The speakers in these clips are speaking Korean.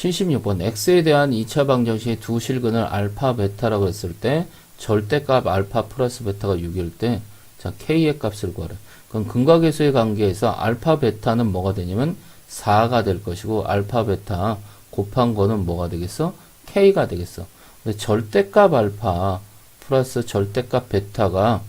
76번 x에 대한 2차 방정식의 두 실근을 알파 베타라고 했을 때 절대값 알파 플러스 베타가 6일 때 자, k의 값을 구하래. 그럼 근각계수의 관계에서 알파 베타는 뭐가 되냐면 4가 될 것이고 알파 베타 곱한 거는 뭐가 되겠어? k가 되겠어. 근데 절대값 알파 플러스 절대값 베타가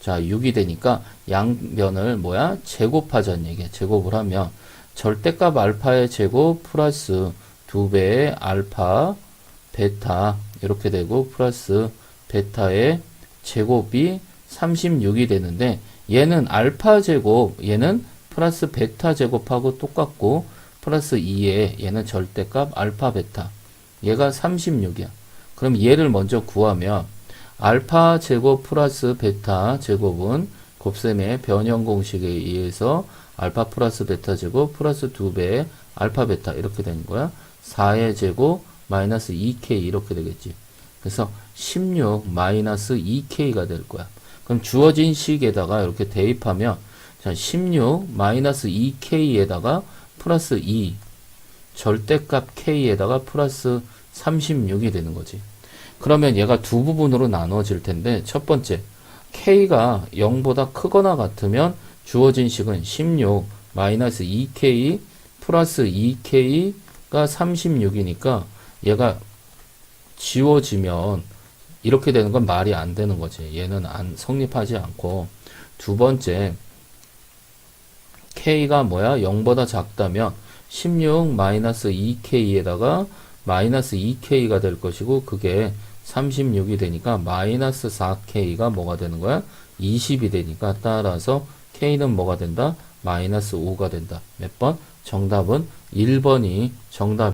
자 6이 되니까 양변을 뭐야? 제곱하자는 얘기야. 제곱을 하면 절대값 알파의 제곱 플러스 두 배의 알파 베타 이렇게 되고 플러스 베타의 제곱이 36이 되는데 얘는 알파 제곱 얘는 플러스 베타 제곱하고 똑같고 플러스 2에 얘는 절대값 알파 베타. 얘가 36이야. 그럼 얘를 먼저 구하면 알파 제곱 플러스 베타 제곱은 곱셈의 변형 공식에 의해서 알파 플러스 베타 제곱 플러스 2배의 알파 베타 이렇게 되는 거야 4의 제곱 마이너스 2k 이렇게 되겠지 그래서 16 마이너스 2k가 될 거야 그럼 주어진 식에다가 이렇게 대입하면 자, 16 마이너스 2k에다가 플러스 2 절대값 k에다가 플러스 36이 되는 거지. 그러면 얘가 두 부분으로 나눠질 텐데 첫 번째 k가 0보다 크거나 같으면 주어진 식은 16 마이너스 2k 플러스 2k가 36이니까 얘가 지워지면 이렇게 되는 건 말이 안 되는 거지. 얘는 안 성립하지 않고 두 번째 k가 뭐야? 0보다 작다면 16 마이너스 2k에다가 마이너스 2k가 될 것이고 그게 36이 되니까 마이너스 4k가 뭐가 되는 거야? 20이 되니까 따라서 k는 뭐가 된다? 마이너스 5가 된다. 몇 번? 정답은 1번이 정답